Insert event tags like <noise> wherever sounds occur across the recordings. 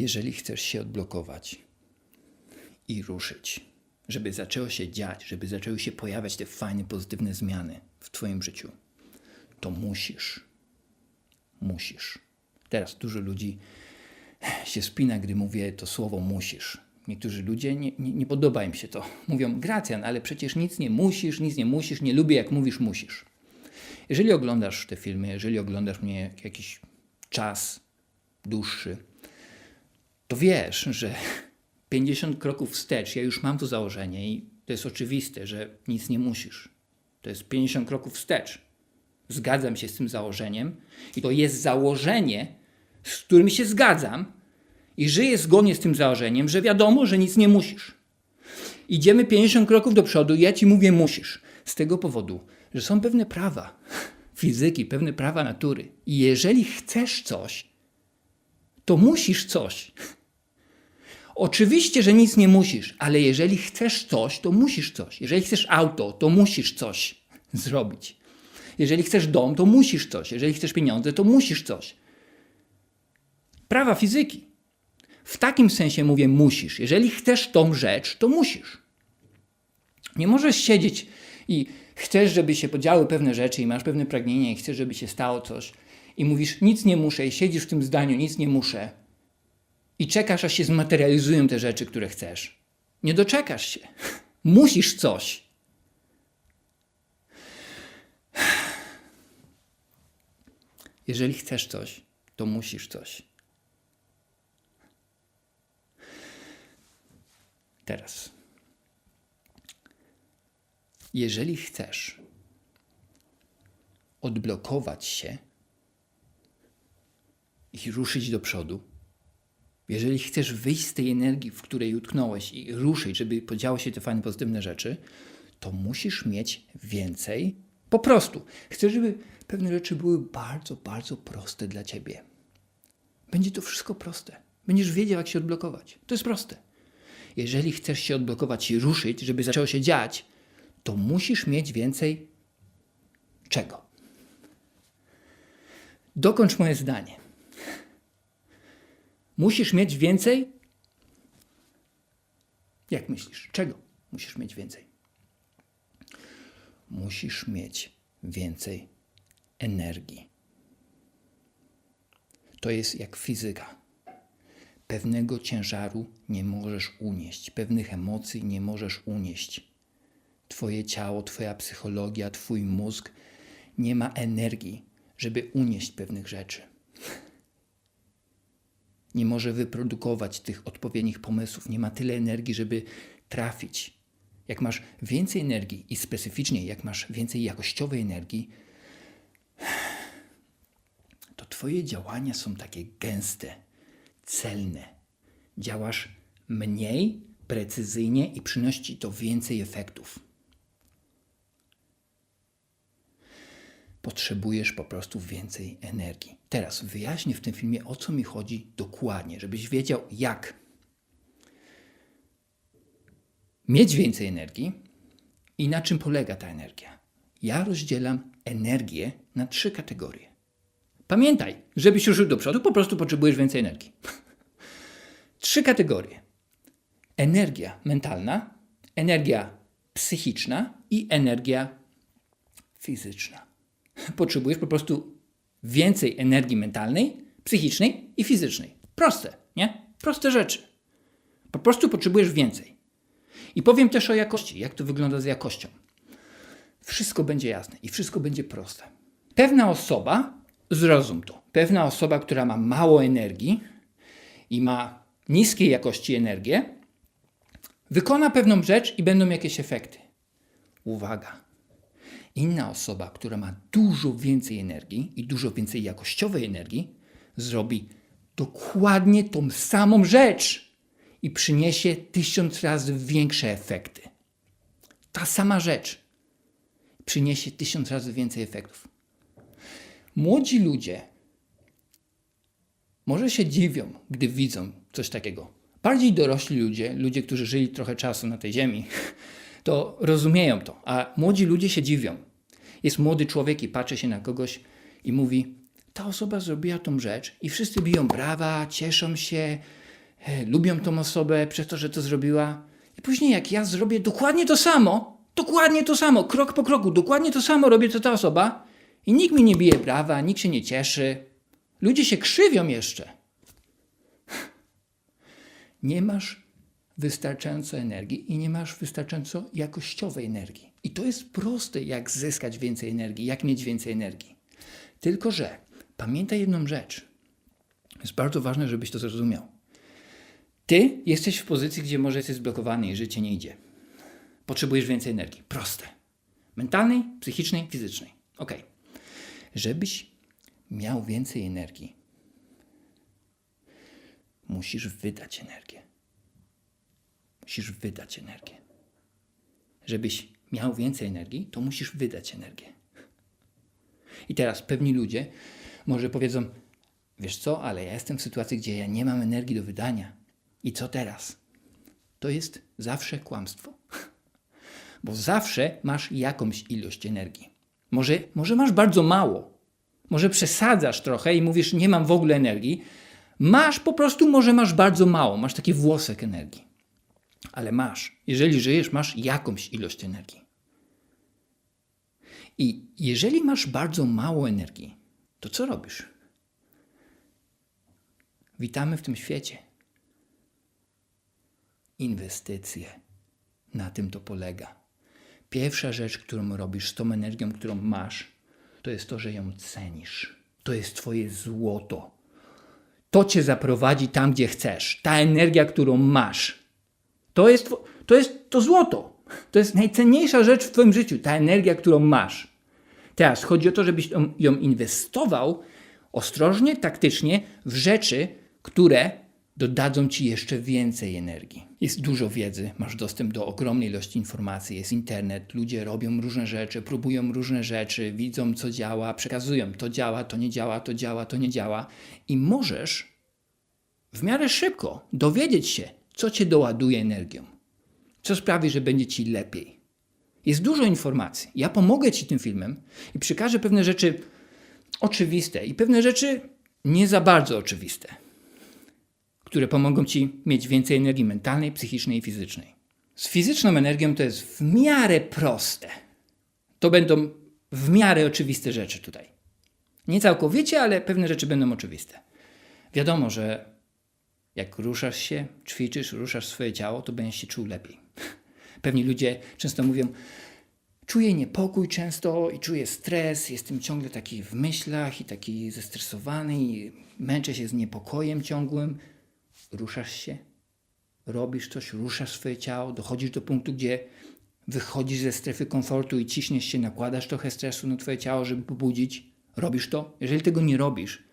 Jeżeli chcesz się odblokować i ruszyć, żeby zaczęło się dziać, żeby zaczęły się pojawiać te fajne, pozytywne zmiany w Twoim życiu, to musisz. Musisz. Teraz dużo ludzi się spina, gdy mówię to słowo musisz. Niektórzy ludzie nie, nie, nie podoba im się to. Mówią, Gracjan, ale przecież nic nie musisz, nic nie musisz, nie lubię jak mówisz musisz. Jeżeli oglądasz te filmy, jeżeli oglądasz mnie jakiś czas dłuższy, to wiesz, że 50 kroków wstecz, ja już mam to założenie i to jest oczywiste, że nic nie musisz. To jest 50 kroków wstecz. Zgadzam się z tym założeniem i to jest założenie, z którym się zgadzam i żyję zgodnie z tym założeniem, że wiadomo, że nic nie musisz. Idziemy 50 kroków do przodu i ja ci mówię musisz. Z tego powodu, że są pewne prawa fizyki, pewne prawa natury. I jeżeli chcesz coś, to musisz coś. Oczywiście, że nic nie musisz, ale jeżeli chcesz coś, to musisz coś. Jeżeli chcesz auto, to musisz coś <laughs> zrobić. Jeżeli chcesz dom, to musisz coś. Jeżeli chcesz pieniądze, to musisz coś. Prawa fizyki. W takim sensie mówię musisz. Jeżeli chcesz tą rzecz, to musisz. Nie możesz siedzieć i chcesz, żeby się podziały pewne rzeczy i masz pewne pragnienia i chcesz, żeby się stało coś i mówisz nic nie muszę i siedzisz w tym zdaniu nic nie muszę i czekasz, aż się zmaterializują te rzeczy, które chcesz. Nie doczekasz się. <laughs> Musisz coś. Jeżeli chcesz coś, to musisz coś. Teraz. Jeżeli chcesz odblokować się i ruszyć do przodu, jeżeli chcesz wyjść z tej energii, w której utknąłeś i ruszyć, żeby podziały się te fajne, pozytywne rzeczy, to musisz mieć więcej. Po prostu. Chcę, żeby pewne rzeczy były bardzo, bardzo proste dla ciebie. Będzie to wszystko proste. Będziesz wiedział, jak się odblokować. To jest proste. Jeżeli chcesz się odblokować i ruszyć, żeby zaczęło się dziać, to musisz mieć więcej czego? Dokończ moje zdanie. Musisz mieć więcej? Jak myślisz? Czego musisz mieć więcej? Musisz mieć więcej energii. To jest jak fizyka. Pewnego ciężaru nie możesz unieść, pewnych emocji nie możesz unieść. Twoje ciało, Twoja psychologia, Twój mózg nie ma energii, żeby unieść pewnych rzeczy nie może wyprodukować tych odpowiednich pomysłów, nie ma tyle energii, żeby trafić. Jak masz więcej energii i specyficznie jak masz więcej jakościowej energii, to Twoje działania są takie gęste, celne. Działasz mniej precyzyjnie i przynosi to więcej efektów. Potrzebujesz po prostu więcej energii. Teraz wyjaśnię w tym filmie, o co mi chodzi dokładnie, żebyś wiedział, jak mieć więcej energii i na czym polega ta energia. Ja rozdzielam energię na trzy kategorie. Pamiętaj, żebyś ruszył do przodu, po prostu potrzebujesz więcej energii. <laughs> trzy kategorie: energia mentalna, energia psychiczna i energia fizyczna potrzebujesz po prostu więcej energii mentalnej, psychicznej i fizycznej. Proste, nie? Proste rzeczy. Po prostu potrzebujesz więcej. I powiem też o jakości, jak to wygląda z jakością. Wszystko będzie jasne i wszystko będzie proste. Pewna osoba, zrozum to, pewna osoba, która ma mało energii i ma niskiej jakości energię, wykona pewną rzecz i będą jakieś efekty. Uwaga, inna osoba, która ma dużo więcej energii i dużo więcej jakościowej energii, zrobi dokładnie tą samą rzecz i przyniesie tysiąc razy większe efekty. Ta sama rzecz przyniesie tysiąc razy więcej efektów. Młodzi ludzie może się dziwią, gdy widzą coś takiego. Bardziej dorośli ludzie, ludzie, którzy żyli trochę czasu na tej ziemi, to rozumieją to, a młodzi ludzie się dziwią. Jest młody człowiek i patrzy się na kogoś i mówi: Ta osoba zrobiła tą rzecz, i wszyscy biją brawa, cieszą się, e, lubią tą osobę przez to, że to zrobiła. I później, jak ja zrobię dokładnie to samo, dokładnie to samo, krok po kroku, dokładnie to samo robię co ta osoba, i nikt mi nie bije brawa, nikt się nie cieszy. Ludzie się krzywią jeszcze. <laughs> Nie masz wystarczająco energii i nie masz wystarczająco jakościowej energii. I to jest proste, jak zyskać więcej energii, jak mieć więcej energii. Tylko, że pamiętaj jedną rzecz. Jest bardzo ważne, żebyś to zrozumiał. Ty jesteś w pozycji, gdzie może jesteś zblokowany i życie nie idzie. Potrzebujesz więcej energii. Proste. Mentalnej, psychicznej, fizycznej. Ok. Żebyś miał więcej energii, musisz wydać energię. Musisz wydać energię. Żebyś miał więcej energii, to musisz wydać energię. I teraz pewni ludzie może powiedzą: Wiesz co, ale ja jestem w sytuacji, gdzie ja nie mam energii do wydania. I co teraz? To jest zawsze kłamstwo. <laughs> Bo zawsze masz jakąś ilość energii. Może, może masz bardzo mało. Może przesadzasz trochę i mówisz: Nie mam w ogóle energii. Masz po prostu, może masz bardzo mało, masz taki włosek energii. Ale masz. Jeżeli żyjesz, masz jakąś ilość energii. I jeżeli masz bardzo mało energii, to co robisz? Witamy w tym świecie. Inwestycje. Na tym to polega. Pierwsza rzecz, którą robisz z tą energią, którą masz, to jest to, że ją cenisz. To jest Twoje złoto. To Cię zaprowadzi tam, gdzie chcesz. Ta energia, którą masz, to jest, to jest to złoto. To jest najcenniejsza rzecz w Twoim życiu, ta energia, którą masz. Teraz chodzi o to, żebyś ją inwestował ostrożnie, taktycznie w rzeczy, które dodadzą ci jeszcze więcej energii. Jest dużo wiedzy, masz dostęp do ogromnej ilości informacji, jest internet, ludzie robią różne rzeczy, próbują różne rzeczy, widzą co działa, przekazują to działa, to nie działa, to działa, to nie działa i możesz w miarę szybko dowiedzieć się, co cię doładuje energią, co sprawi, że będzie ci lepiej. Jest dużo informacji. Ja pomogę ci tym filmem i przekażę pewne rzeczy oczywiste i pewne rzeczy nie za bardzo oczywiste, które pomogą ci mieć więcej energii mentalnej, psychicznej i fizycznej. Z fizyczną energią to jest w miarę proste. To będą w miarę oczywiste rzeczy tutaj. Nie całkowicie, ale pewne rzeczy będą oczywiste. Wiadomo, że jak ruszasz się, ćwiczysz, ruszasz swoje ciało, to będziesz się czuł lepiej. <laughs> Pewni ludzie często mówią, czuję niepokój często i czuję stres, jestem ciągle taki w myślach i taki zestresowany i męczę się z niepokojem ciągłym. Ruszasz się, robisz coś, ruszasz swoje ciało, dochodzisz do punktu, gdzie wychodzisz ze strefy komfortu i ciśniesz się, nakładasz trochę stresu na twoje ciało, żeby pobudzić. Robisz to? Jeżeli tego nie robisz,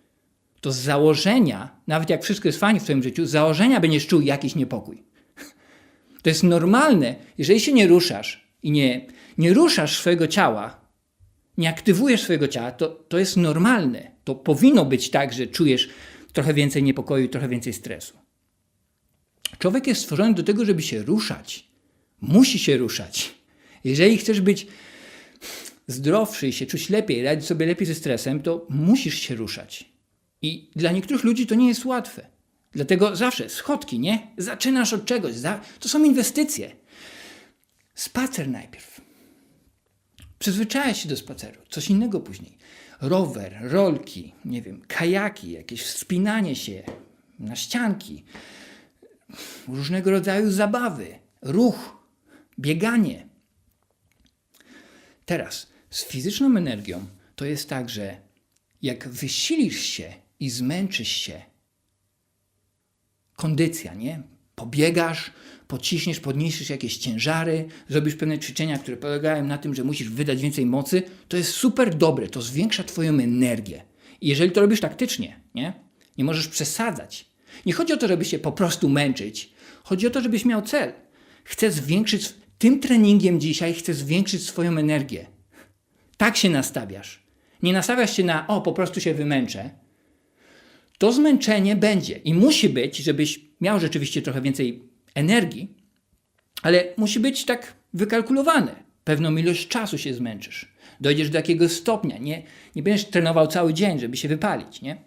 to z założenia, nawet jak wszystko jest fajnie w twoim życiu, z założenia będziesz czuł jakiś niepokój. To jest normalne, jeżeli się nie ruszasz i nie, nie ruszasz swojego ciała, nie aktywujesz swojego ciała, to, to jest normalne. To powinno być tak, że czujesz trochę więcej niepokoju, trochę więcej stresu. Człowiek jest stworzony do tego, żeby się ruszać. Musi się ruszać. Jeżeli chcesz być zdrowszy i się czuć lepiej, radzić sobie lepiej ze stresem, to musisz się ruszać. I dla niektórych ludzi to nie jest łatwe. Dlatego zawsze schodki, nie? Zaczynasz od czegoś. To są inwestycje. Spacer najpierw. Przyzwyczajasz się do spaceru. Coś innego później. Rower, rolki, nie wiem, kajaki, jakieś wspinanie się na ścianki, różnego rodzaju zabawy, ruch, bieganie. Teraz z fizyczną energią to jest tak, że jak wysilisz się i zmęczysz się, kondycja, nie? Pobiegasz, pociśniesz, podniesiesz jakieś ciężary, zrobisz pewne ćwiczenia, które polegają na tym, że musisz wydać więcej mocy, to jest super dobre, to zwiększa Twoją energię. I jeżeli to robisz taktycznie, nie? Nie możesz przesadzać. Nie chodzi o to, żeby się po prostu męczyć. Chodzi o to, żebyś miał cel. Chcę zwiększyć, tym treningiem dzisiaj chcę zwiększyć swoją energię. Tak się nastawiasz. Nie nastawiasz się na, o, po prostu się wymęczę. To zmęczenie będzie i musi być, żebyś miał rzeczywiście trochę więcej energii, ale musi być tak wykalkulowane. Pewną ilość czasu się zmęczysz. Dojdziesz do takiego stopnia, nie, nie będziesz trenował cały dzień, żeby się wypalić, nie?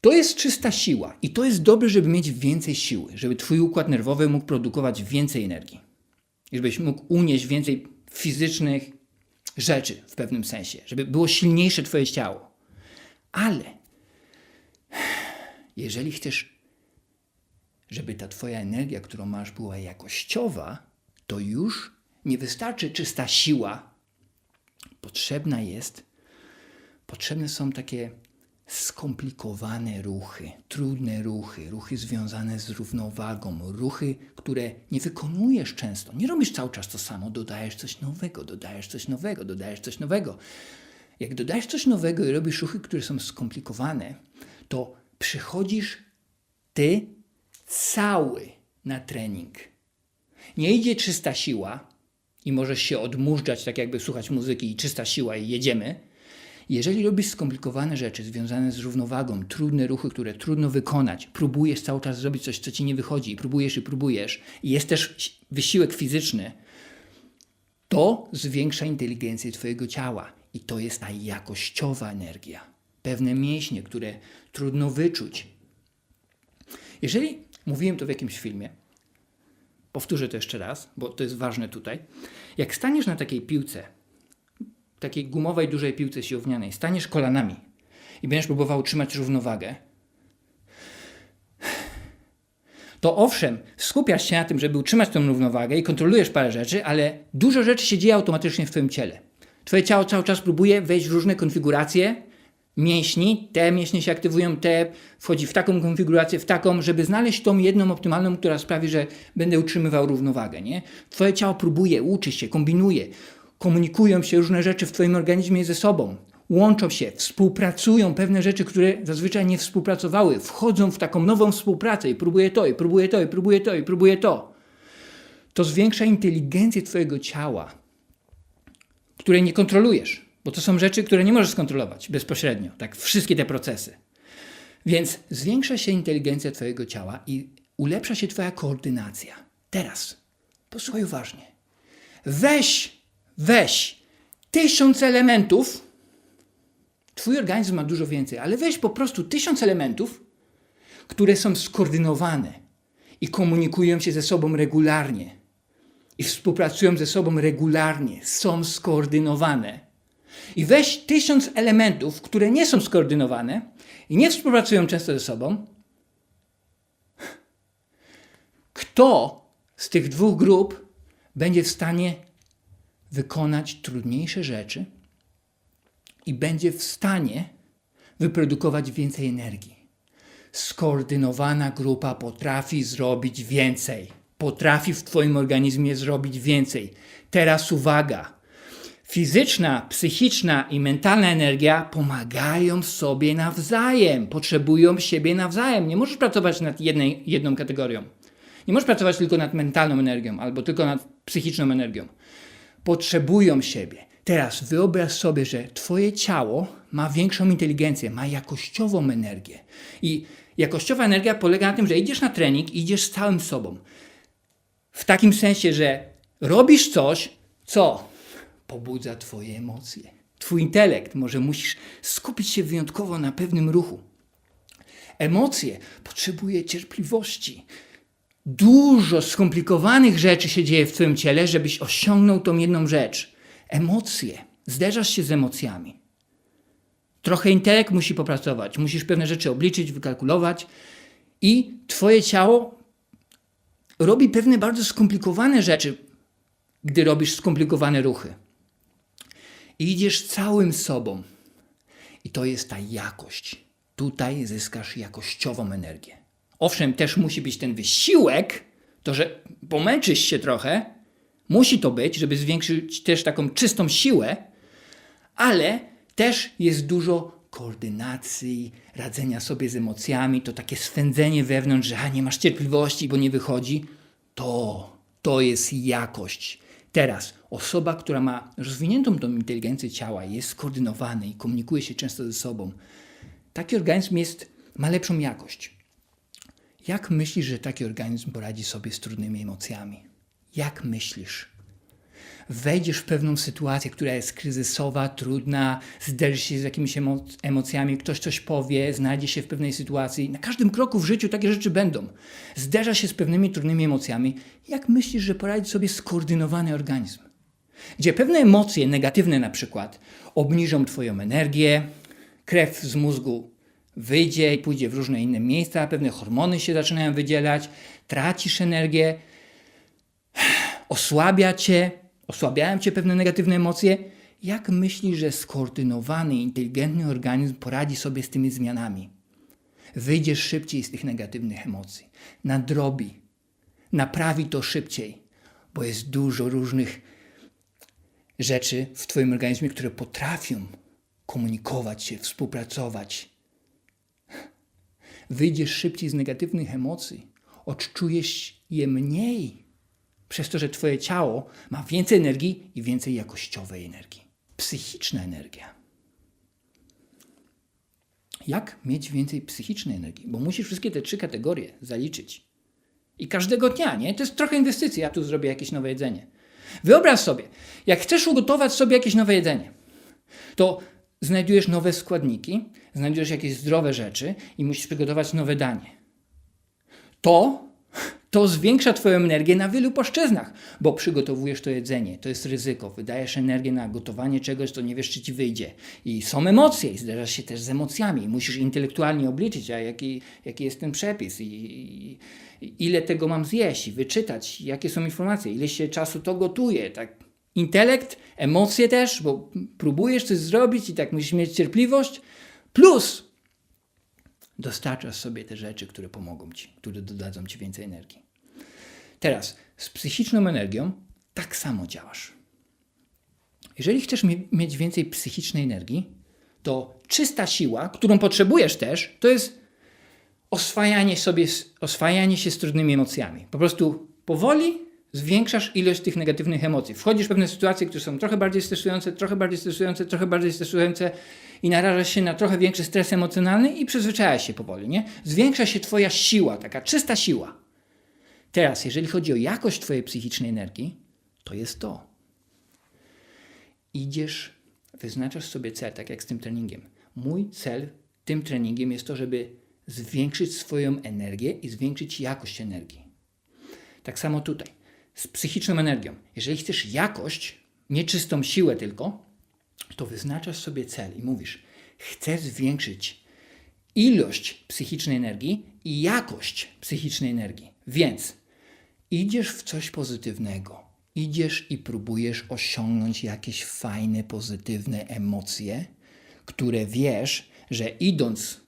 To jest czysta siła i to jest dobre, żeby mieć więcej siły, żeby twój układ nerwowy mógł produkować więcej energii. I żebyś mógł unieść więcej fizycznych rzeczy w pewnym sensie, żeby było silniejsze twoje ciało. Ale jeżeli chcesz, żeby ta twoja energia, którą masz, była jakościowa, to już nie wystarczy czysta siła. Potrzebna jest, potrzebne są takie skomplikowane ruchy, trudne ruchy, ruchy związane z równowagą, ruchy, które nie wykonujesz często. Nie robisz cały czas to samo, dodajesz coś nowego, dodajesz coś nowego, dodajesz coś nowego. Jak dodajesz coś nowego i robisz ruchy, które są skomplikowane, to przychodzisz ty cały na trening. Nie idzie czysta siła i możesz się odmurzać, tak jakby słuchać muzyki i czysta siła i jedziemy. Jeżeli robisz skomplikowane rzeczy związane z równowagą, trudne ruchy, które trudno wykonać, próbujesz cały czas zrobić coś, co ci nie wychodzi, i próbujesz i próbujesz, i jest też wysiłek fizyczny, to zwiększa inteligencję Twojego ciała i to jest ta jakościowa energia. Pewne mięśnie, które trudno wyczuć. Jeżeli mówiłem to w jakimś filmie, powtórzę to jeszcze raz, bo to jest ważne tutaj. Jak staniesz na takiej piłce, takiej gumowej, dużej piłce siłownianej, staniesz kolanami i będziesz próbował utrzymać równowagę, to owszem, skupiasz się na tym, żeby utrzymać tę równowagę i kontrolujesz parę rzeczy, ale dużo rzeczy się dzieje automatycznie w Twoim ciele. Twoje ciało cały czas próbuje wejść w różne konfiguracje mięśni, te mięśnie się aktywują, te wchodzi w taką konfigurację, w taką, żeby znaleźć tą jedną optymalną, która sprawi, że będę utrzymywał równowagę. Nie? Twoje ciało próbuje, uczy się, kombinuje, komunikują się różne rzeczy w Twoim organizmie ze sobą łączą się, współpracują pewne rzeczy, które zazwyczaj nie współpracowały, wchodzą w taką nową współpracę i próbuje to, i próbuje to, i próbuje to, i próbuje to. To zwiększa inteligencję Twojego ciała, której nie kontrolujesz, bo to są rzeczy, które nie możesz skontrolować bezpośrednio, tak, wszystkie te procesy. Więc zwiększa się inteligencja Twojego ciała i ulepsza się Twoja koordynacja. Teraz, posłuchaj uważnie. Weź, weź tysiąc elementów, Twój organizm ma dużo więcej, ale weź po prostu tysiąc elementów, które są skoordynowane i komunikują się ze sobą regularnie i współpracują ze sobą regularnie, są skoordynowane. I weź tysiąc elementów, które nie są skoordynowane i nie współpracują często ze sobą. Kto z tych dwóch grup będzie w stanie wykonać trudniejsze rzeczy? i będzie w stanie wyprodukować więcej energii. Skoordynowana grupa potrafi zrobić więcej. Potrafi w Twoim organizmie zrobić więcej. Teraz uwaga. Fizyczna, psychiczna i mentalna energia pomagają sobie nawzajem, potrzebują siebie nawzajem. Nie możesz pracować nad jednej, jedną kategorią. Nie możesz pracować tylko nad mentalną energią albo tylko nad psychiczną energią. Potrzebują siebie. Teraz wyobraź sobie, że Twoje ciało ma większą inteligencję, ma jakościową energię. I jakościowa energia polega na tym, że idziesz na trening idziesz z całym sobą. W takim sensie, że robisz coś, co pobudza Twoje emocje. Twój intelekt, może musisz skupić się wyjątkowo na pewnym ruchu. Emocje potrzebuje cierpliwości. Dużo skomplikowanych rzeczy się dzieje w Twoim ciele, żebyś osiągnął tą jedną rzecz emocje. Zderzasz się z emocjami. Trochę intelekt musi popracować. Musisz pewne rzeczy obliczyć, wykalkulować i twoje ciało robi pewne bardzo skomplikowane rzeczy, gdy robisz skomplikowane ruchy. I idziesz całym sobą. I to jest ta jakość. Tutaj zyskasz jakościową energię. Owszem, też musi być ten wysiłek, to że pomęczysz się trochę, Musi to być, żeby zwiększyć też taką czystą siłę, ale też jest dużo koordynacji, radzenia sobie z emocjami, to takie swędzenie wewnątrz, że a, nie masz cierpliwości, bo nie wychodzi. To, to jest jakość. Teraz osoba, która ma rozwiniętą tą inteligencję ciała, jest skoordynowana i komunikuje się często ze sobą, taki organizm jest, ma lepszą jakość. Jak myślisz, że taki organizm poradzi sobie z trudnymi emocjami? Jak myślisz? Wejdziesz w pewną sytuację, która jest kryzysowa, trudna, zderzysz się z jakimiś emo- emocjami, ktoś coś powie, znajdzie się w pewnej sytuacji. Na każdym kroku w życiu takie rzeczy będą. Zderza się z pewnymi trudnymi emocjami. Jak myślisz, że poradzi sobie skoordynowany organizm? Gdzie pewne emocje negatywne na przykład obniżą Twoją energię, krew z mózgu wyjdzie i pójdzie w różne inne miejsca, pewne hormony się zaczynają wydzielać, tracisz energię, <sighs> osłabia cię, osłabiają cię pewne negatywne emocje. Jak myślisz, że skoordynowany, inteligentny organizm poradzi sobie z tymi zmianami? Wyjdziesz szybciej z tych negatywnych emocji, nadrobi, naprawi to szybciej, bo jest dużo różnych rzeczy w Twoim organizmie, które potrafią komunikować się, współpracować. Wyjdziesz szybciej z negatywnych emocji, odczujesz je mniej, przez to, że Twoje ciało ma więcej energii i więcej jakościowej energii. Psychiczna energia. Jak mieć więcej psychicznej energii? Bo musisz wszystkie te trzy kategorie zaliczyć. I każdego dnia, nie? To jest trochę inwestycji. Ja tu zrobię jakieś nowe jedzenie. Wyobraź sobie, jak chcesz ugotować sobie jakieś nowe jedzenie, to znajdujesz nowe składniki, znajdujesz jakieś zdrowe rzeczy i musisz przygotować nowe danie. To, to zwiększa Twoją energię na wielu płaszczyznach, bo przygotowujesz to jedzenie, to jest ryzyko, wydajesz energię na gotowanie czegoś, to nie wiesz, czy Ci wyjdzie. I są emocje, i zderzasz się też z emocjami, musisz intelektualnie obliczyć, a jaki, jaki jest ten przepis, i, i, i ile tego mam zjeść, i wyczytać, jakie są informacje, ile się czasu to gotuje, tak? Intelekt, emocje też, bo próbujesz coś zrobić i tak musisz mieć cierpliwość, plus dostarczasz sobie te rzeczy, które pomogą ci, które dodadzą ci więcej energii. Teraz z psychiczną energią tak samo działasz. Jeżeli chcesz mi- mieć więcej psychicznej energii, to czysta siła, którą potrzebujesz też, to jest oswajanie, sobie, oswajanie się z trudnymi emocjami. Po prostu powoli zwiększasz ilość tych negatywnych emocji. Wchodzisz w pewne sytuacje, które są trochę bardziej stresujące, trochę bardziej stresujące, trochę bardziej stresujące i narażasz się na trochę większy stres emocjonalny i przyzwyczajasz się powoli, nie? Zwiększa się twoja siła, taka czysta siła. Teraz, jeżeli chodzi o jakość twojej psychicznej energii, to jest to. Idziesz, wyznaczasz sobie cel, tak jak z tym treningiem. Mój cel tym treningiem jest to, żeby zwiększyć swoją energię i zwiększyć jakość energii. Tak samo tutaj, z psychiczną energią. Jeżeli chcesz jakość, nie czystą siłę tylko, to wyznaczasz sobie cel i mówisz: Chcę zwiększyć ilość psychicznej energii i jakość psychicznej energii. Więc idziesz w coś pozytywnego. Idziesz i próbujesz osiągnąć jakieś fajne, pozytywne emocje, które wiesz, że idąc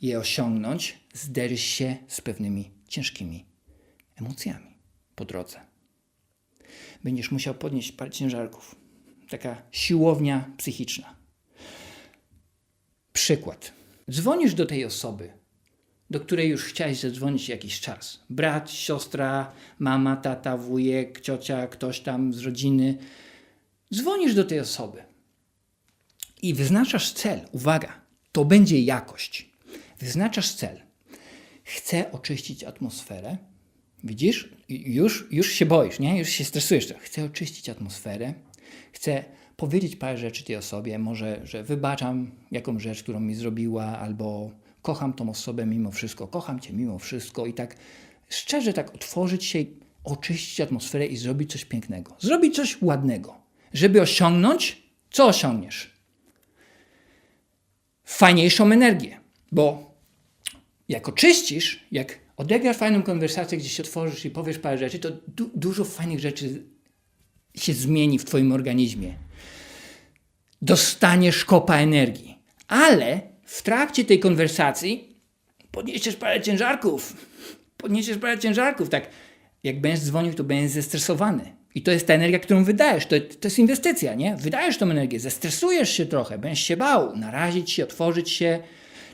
je osiągnąć, zderzysz się z pewnymi ciężkimi emocjami po drodze. Będziesz musiał podnieść parę ciężarków. Taka siłownia psychiczna. Przykład. Dzwonisz do tej osoby, do której już chciałeś zadzwonić jakiś czas. Brat, siostra, mama, tata, wujek, ciocia, ktoś tam z rodziny. Dzwonisz do tej osoby i wyznaczasz cel. Uwaga, to będzie jakość. Wyznaczasz cel. Chcę oczyścić atmosferę. Widzisz? Już, już się boisz, nie? Już się stresujesz. Chcę oczyścić atmosferę. Chcę powiedzieć parę rzeczy tej osobie. Może, że wybaczam jakąś rzecz, którą mi zrobiła, albo kocham tą osobę mimo wszystko. Kocham cię mimo wszystko. I tak szczerze tak otworzyć się, oczyścić atmosferę i zrobić coś pięknego. Zrobić coś ładnego. Żeby osiągnąć, co osiągniesz? Fajniejszą energię. Bo jak oczyścisz, jak odegrasz fajną konwersację, gdzie się otworzysz i powiesz parę rzeczy, to du- dużo fajnych rzeczy się zmieni w Twoim organizmie. Dostaniesz kopa energii. Ale w trakcie tej konwersacji podniesiesz parę ciężarków. Podniesiesz parę ciężarków. Tak, jak będziesz dzwonił, to będziesz zestresowany. I to jest ta energia, którą wydajesz. To, to jest inwestycja, nie? Wydajesz tą energię, zestresujesz się trochę, będziesz się bał, narazić się, otworzyć się.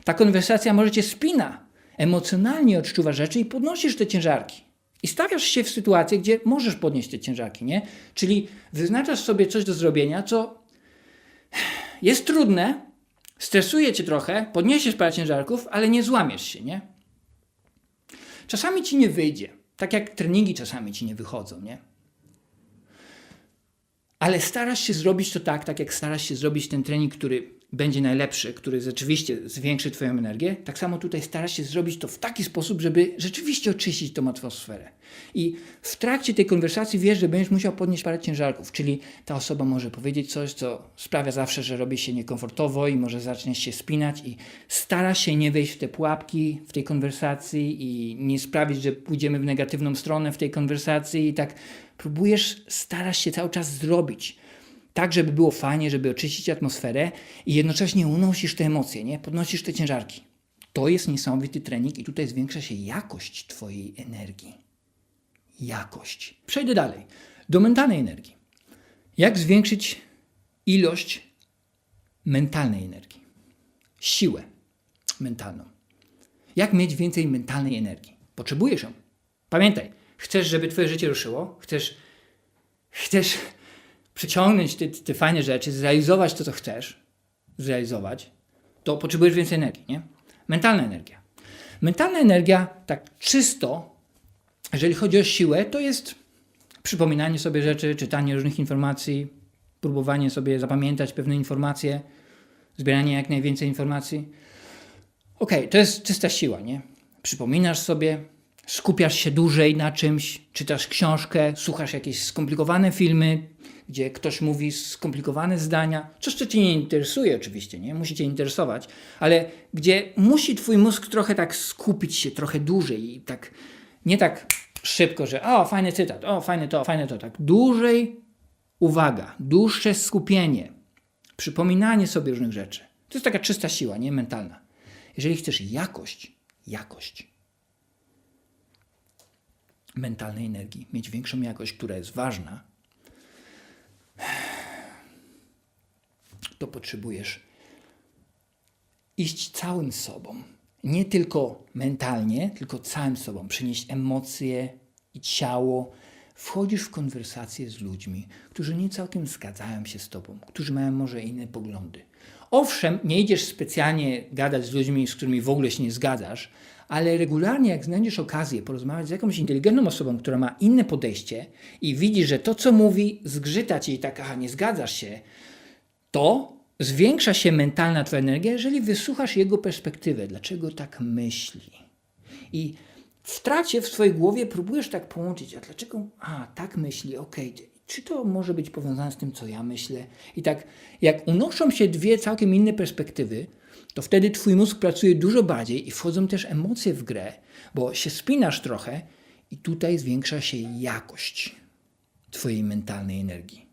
Ta konwersacja może cię spina. Emocjonalnie odczuwasz rzeczy i podnosisz te ciężarki. I stawiasz się w sytuację, gdzie możesz podnieść te ciężarki, nie? Czyli wyznaczasz sobie coś do zrobienia, co jest trudne, stresuje cię trochę, podniesiesz parę ciężarków, ale nie złamiesz się, nie? Czasami ci nie wyjdzie. Tak jak treningi czasami ci nie wychodzą, nie? Ale starasz się zrobić to tak, tak jak starasz się zrobić ten trening, który będzie najlepszy, który rzeczywiście zwiększy Twoją energię, tak samo tutaj starasz się zrobić to w taki sposób, żeby rzeczywiście oczyścić tą atmosferę. I w trakcie tej konwersacji wiesz, że będziesz musiał podnieść parę ciężarków, czyli ta osoba może powiedzieć coś, co sprawia zawsze, że robi się niekomfortowo i może zaczniesz się spinać i stara się nie wejść w te pułapki w tej konwersacji i nie sprawić, że pójdziemy w negatywną stronę w tej konwersacji i tak próbujesz, starasz się cały czas zrobić tak, żeby było fajnie, żeby oczyścić atmosferę i jednocześnie unosisz te emocje, nie? podnosisz te ciężarki. To jest niesamowity trening i tutaj zwiększa się jakość Twojej energii. Jakość. Przejdę dalej. Do mentalnej energii. Jak zwiększyć ilość mentalnej energii? Siłę mentalną. Jak mieć więcej mentalnej energii? Potrzebujesz ją. Pamiętaj, chcesz, żeby Twoje życie ruszyło, chcesz, chcesz przyciągnąć te, te fajne rzeczy, zrealizować to, co chcesz zrealizować, to potrzebujesz więcej energii, nie? Mentalna energia. Mentalna energia, tak czysto, jeżeli chodzi o siłę, to jest przypominanie sobie rzeczy, czytanie różnych informacji, próbowanie sobie zapamiętać pewne informacje, zbieranie jak najwięcej informacji. Okej, to jest czysta siła, nie? Przypominasz sobie, skupiasz się dłużej na czymś, czytasz książkę, słuchasz jakieś skomplikowane filmy, gdzie ktoś mówi skomplikowane zdania, coś, co cię nie interesuje oczywiście, nie? Musi cię interesować, ale gdzie musi twój mózg trochę tak skupić się trochę dłużej i tak, nie tak szybko, że o, fajny cytat, o, fajne to, fajne to, tak dłużej uwaga, dłuższe skupienie, przypominanie sobie różnych rzeczy. To jest taka czysta siła, nie? Mentalna. Jeżeli chcesz jakość, jakość mentalnej energii, mieć większą jakość, która jest ważna, to potrzebujesz iść całym sobą. Nie tylko mentalnie, tylko całym sobą. Przynieść emocje i ciało. Wchodzisz w konwersacje z ludźmi, którzy nie całkiem zgadzają się z tobą, którzy mają może inne poglądy. Owszem, nie idziesz specjalnie gadać z ludźmi, z którymi w ogóle się nie zgadzasz, ale regularnie, jak znajdziesz okazję porozmawiać z jakąś inteligentną osobą, która ma inne podejście i widzisz, że to, co mówi, zgrzyta ci i tak, aha, nie zgadzasz się, to zwiększa się mentalna twoja energia, jeżeli wysłuchasz jego perspektywę, dlaczego tak myśli. I w trakcie w swojej głowie próbujesz tak połączyć, a dlaczego, a tak myśli, okej, czy to może być powiązane z tym, co ja myślę? I tak, jak unoszą się dwie całkiem inne perspektywy, to wtedy twój mózg pracuje dużo bardziej i wchodzą też emocje w grę, bo się spinasz trochę i tutaj zwiększa się jakość twojej mentalnej energii.